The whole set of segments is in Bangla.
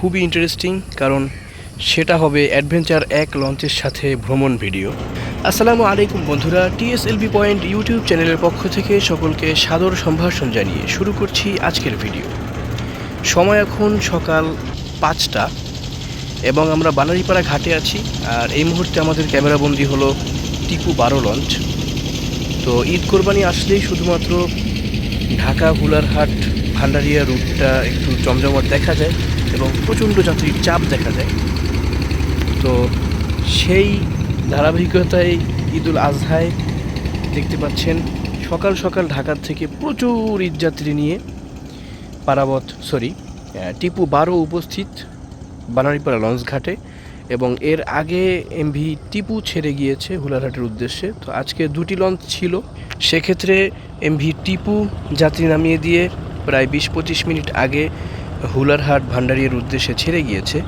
খুবই ইন্টারেস্টিং কারণ সেটা হবে অ্যাডভেঞ্চার এক লঞ্চের সাথে ভ্রমণ ভিডিও আসসালামু আলাইকুম বন্ধুরা টিএসএলবি পয়েন্ট ইউটিউব চ্যানেলের পক্ষ থেকে সকলকে সাদর সম্ভাষণ জানিয়ে শুরু করছি আজকের ভিডিও সময় এখন সকাল পাঁচটা এবং আমরা বানারিপাড়া ঘাটে আছি, আর এই মুহূর্তে আমাদের ক্যামেরাবন্দি হলো টিপু বারো লঞ্চ তো ঈদ কোরবানি আসলেই শুধুমাত্র ঢাকা হুলারহাট ভান্ডারিয়া রুটটা একটু জমজমাট দেখা যায়। এবং প্রচণ্ড যাত্রীর চাপ দেখা যায় তো সেই ধারাবাহিকতায় ঈদুল আজহায় দেখতে পাচ্ছেন সকাল সকাল ঢাকার থেকে প্রচুর ঈদযাত্রী নিয়ে পারাবত সরি টিপু বারো উপস্থিত বানারীপাড়া লঞ্চ ঘাটে এবং এর আগে এমভি টিপু ছেড়ে গিয়েছে হুলারহাটের উদ্দেশ্যে। তো আজকে দুটি লঞ্চ ছিল। সেক্ষেত্রে এমভি টিপু যাত্রী নামিয়ে দিয়ে প্রায় বিশ পঁচিশ মিনিট আগে হুলারহাট ভান্ডারিয়ার উদ্দেশ্যে ছেড়ে গিয়েছে।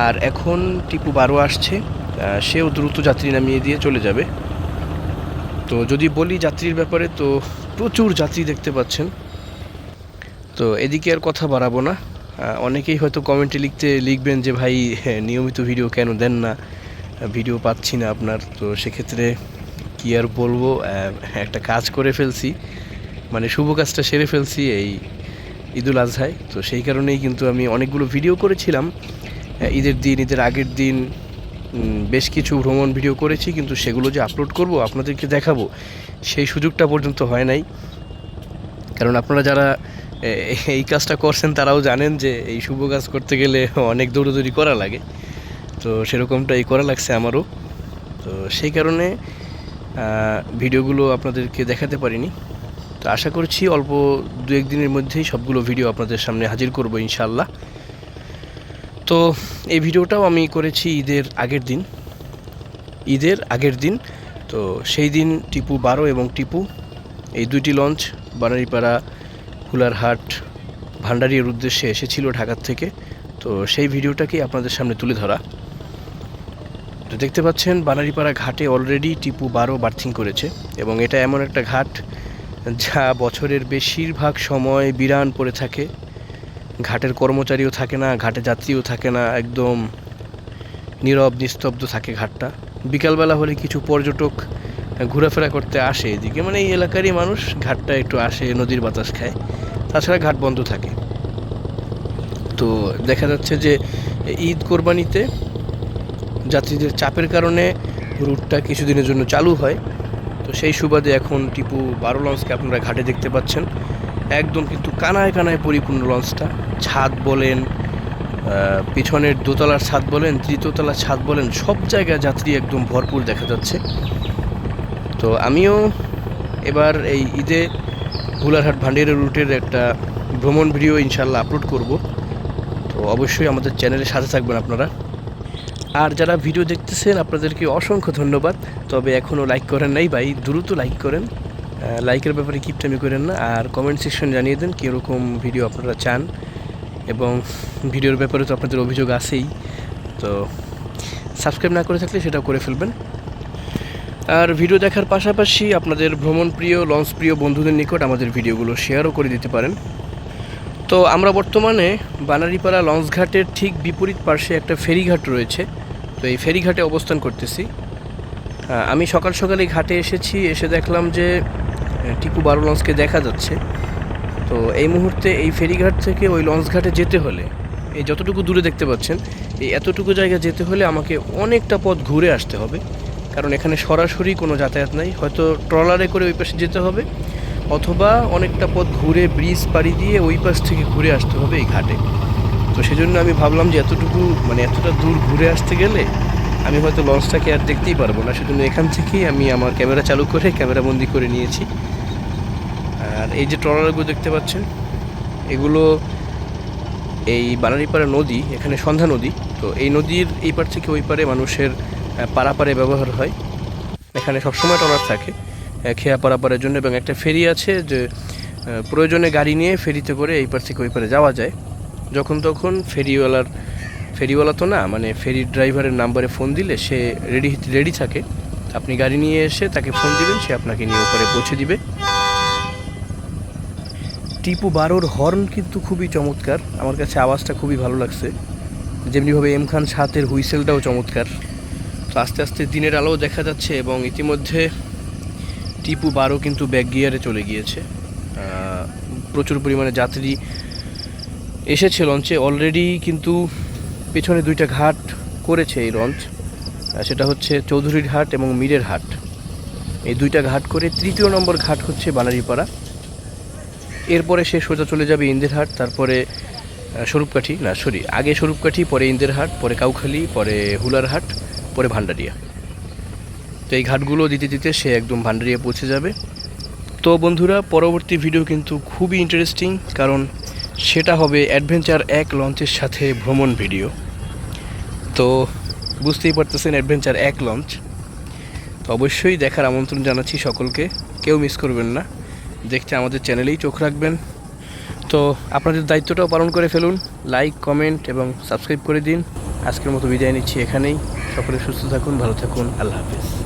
আর এখন টিপু বারো আসছে সেও দ্রুত যাত্রী নামিয়ে দিয়ে চলে যাবে। তো যদি বলি যাত্রীর ব্যাপারে তো প্রচুর যাত্রী দেখতে পাচ্ছেন। তো এদিকে আর কথা বাড়াবো না। অনেকেই হয়তো কমেন্টে লিখতে লিখবেন যে ভাই হ্যাঁ, নিয়মিত ভিডিও কেন দেন না? ভিডিও পাচ্ছি না আপনার। তো সেক্ষেত্রে কী আর বলব? একটা কাজ করে ফেলছি। মানে শুভ কাজটা সেরে ফেলছি এই ঈদুল আজহায়। তো সেই কারণেই কিন্তু আমি অনেকগুলো ভিডিও করেছিলাম। আহ, ঈদের দিন ঈদের আগের দিন বেশ কিছু ভ্রমণ ভিডিও করেছি কিন্তু সেগুলো যে আপলোড করব আপনাদেরকে দেখাবো সেই সুযোগটা পর্যন্ত হয় নাই। কারণ আপনারা যারা এই কাজটা করছেন তারাও জানেন যে এই শুভ কাজ করতে গেলে অনেক দৌড়দৌড়ি করা লাগে। তো সেরকমটাই করা লাগছে আমারও। তো সেই কারণে ভিডিওগুলো আপনাদেরকে দেখাতে পারিনি। তো আশা করছি অল্প দু এক দিনের মধ্যেই সবগুলো ভিডিও আপনাদের সামনে হাজির করব ইনশাল্লাহ তো এই ভিডিওটাও আমি করেছি ঈদের আগের দিন। ঈদের আগের দিন, তো সেই দিন টিপু বারো এবং টিপু, এই দুইটি লঞ্চ বানারীপাড়া, হুলারহাট, ভান্ডারিয়ার উদ্দেশ্যে এসেছিল ঢাকার থেকে। তো সেই ভিডিওটাকেই আপনাদের সামনে তুলে ধরা। তো দেখতে পাচ্ছেন, বানারিপাড়া ঘাটে অলরেডি টিপু বারো বার্থিং করেছে এবং এটা এমন একটা ঘাট যা বছরের বেশিরভাগ সময় বিরান পড়ে থাকে। ঘাটের কর্মচারীও থাকে না, ঘাটে যাত্রীও থাকে না, একদম নীরব, নিস্তব্ধ থাকে ঘাটটা। বিকালবেলা হলে কিছু পর্যটক ঘোরাফেরা করতে আসে এদিকে। মানে এই এলাকারই মানুষ, ঘাটটা একটু আসে, নদীর বাতাস খায়। তাছাড়া ঘাট বন্ধ থাকে। তো দেখা যাচ্ছে যে ঈদ কোরবানিতে যাত্রীদের চাপের কারণে রুটটা কিছুদিনের জন্য চালু হয়। তো সেই সুবাদে এখন টিপু বারো লঞ্চকে আপনারা ঘাটে দেখতে পাচ্ছেন। একদম কিন্তু কানায় কানায় পরিপূর্ণ লঞ্চটা। ছাদ বলেন পিছনের দোতলার ছাদ বলেন, তৃতীয়তলার ছাদ বলেন, সব জায়গায় যাত্রী একদম ভরপুর দেখা যাচ্ছে। তো আমিও এবার এই ঈদে ভুলারহাট ভান্ডিয়ারের রুটের একটা ভ্রমণ ভিডিও ইনশাল্লাহ আপলোড করব। তো অবশ্যই আমাদের চ্যানেলের সাথে থাকবেন আপনারা। আর যারা ভিডিও দেখতেছেন, আপনাদেরকে অসংখ্য ধন্যবাদ। তবে এখনও লাইক করেন নাই ভাই, দ্রুত লাইক করেন। লাইকের ব্যাপারে কিপটামি করেন না। আর কমেন্ট সেকশন জানিয়ে দেন কীরকম ভিডিও আপনারা চান। এবং ভিডিওর ব্যাপারে তো আপনাদের অভিযোগ আছেই। তো সাবস্ক্রাইব না করে থাকলে সেটাও করে ফেলবেন। আর ভিডিও দেখার পাশাপাশি আপনাদের ভ্রমণ প্রিয় লঞ্চ প্রিয় বন্ধুদের নিকট আমাদের ভিডিওগুলো শেয়ারও করে দিতে পারেন। তো আমরা বর্তমানে বানারীপাড়া লঞ্চ ঘাটের ঠিক বিপরীত পার্শ্বে একটা ফেরিঘাট রয়েছে। এই ফেরিঘাটে অবস্থান করতেছি। আমি সকাল সকালে ঘাটে এসেছি, এসে দেখলাম যে টিপু বারো লঞ্চকে দেখা যাচ্ছে। তো এই মুহূর্তে এই ফেরিঘাট থেকে ওই লঞ্চ ঘাটে যেতে হলে, এই যতটুকু দূরে দেখতে পাচ্ছেন, এই এতটুকু জায়গা যেতে হলে আমাকে অনেকটা পথ ঘুরে আসতে হবে। কারণ এখানে সরাসরি কোনো যাতায়াত নাই, হয়তো ট্রলারে করে ওই পাশে যেতে হবে, অথবা অনেকটা পথ ঘুরে ব্রিজ পাড়ি দিয়ে ওই পাশ থেকে ঘুরে আসতে হবে এই ঘাটে। তো সেজন্য আমি ভাবলাম যে এতটুকু মানে এতটা দূর ঘুরে আসতে গেলে আমি হয়তো লঞ্চটাকে আর দেখতেই পারব না। সেজন্য এখান থেকেই আমি আমার ক্যামেরা চালু করে ক্যামেরা বন্দি করে নিয়েছি। আর এই যে ট্রলারগুলো দেখতে পাচ্ছেন, এগুলো এই বানারিপাড়া নদী, এখানে সন্ধ্যা নদী। তো এই নদীর এই পার থেকে ওই পারে মানুষের পারাপারে ব্যবহার হয়। এখানে সবসময় ট্রলার থাকে খেয়া পারাপারের জন্য। এবং একটা ফেরি আছে যে প্রয়োজনে গাড়ি নিয়ে ফেরিতে করে এই পার থেকে ওই পারে যাওয়া যায়। যখন তখন ফেরিওয়ালার, ফেরিওয়ালা তো না মানে ফেরি ড্রাইভারের নাম্বারে ফোন দিলে সে রেডি রেডি থাকে। আপনি গাড়ি নিয়ে এসে তাকে ফোন দিবেন, সে আপনাকে নিয়ে ওপরে পৌঁছে দিবে। টিপু বারোর হর্ন কিন্তু খুবই চমৎকার। আমার কাছে আওয়াজটা খুবই ভালো লাগছে। যেমনিভাবে এম খান সাতের হুইসেলটাও চমৎকার। তো আস্তে আস্তে দিনের আলোও দেখা যাচ্ছে এবং ইতিমধ্যে টিপু বারো কিন্তু ব্যাক গিয়ারে চলে গিয়েছে। প্রচুর পরিমাণে যাত্রী এসেছে লঞ্চে অলরেডি কিন্তু পেছনে দুইটা ঘাট করেছে এই লঞ্চ সেটা হচ্ছে চৌধুরীর হাট এবং মীরের হাট। এই দুইটা ঘাট করে তৃতীয় নম্বর ঘাট হচ্ছে বানারীপাড়া। এরপরে সে সোজা চলে যাবে ইন্দিরহাট তারপরে আহ, স্বরূপকাঠি না সরি আগে স্বরূপকাঠি পরে ইন্দিরহাট পরে কাউখালি পরে হুলারহাট পরে ভান্ডারিয়া। তো এই ঘাটগুলো দিতে দিতে সে একদম ভান্ডারিয়া পৌঁছে যাবে। তো বন্ধুরা পরবর্তী ভিডিও কিন্তু খুবই ইন্টারেস্টিং কারণ সেটা হবে অ্যাডভেঞ্চার এক লঞ্চের সাথে ভ্রমণ ভিডিও। তো বুঝতেই পারতেছেন অ্যাডভেঞ্চার এক লঞ্চ। তো অবশ্যই দেখার আমন্ত্রণ জানাচ্ছি সকলকে। কেউ মিস করবেন না। দেখতে আমাদের চ্যানেলেই চোখ রাখবেন। তো আপনাদের দায়িত্বটাও পালন করে ফেলুন। লাইক কমেন্ট এবং সাবস্ক্রাইব করে দিন। আজকের মতো বিদায় নিচ্ছি এখানেই। সকলে সুস্থ থাকুন, ভালো থাকুন। আল্লাহ হাফিজ।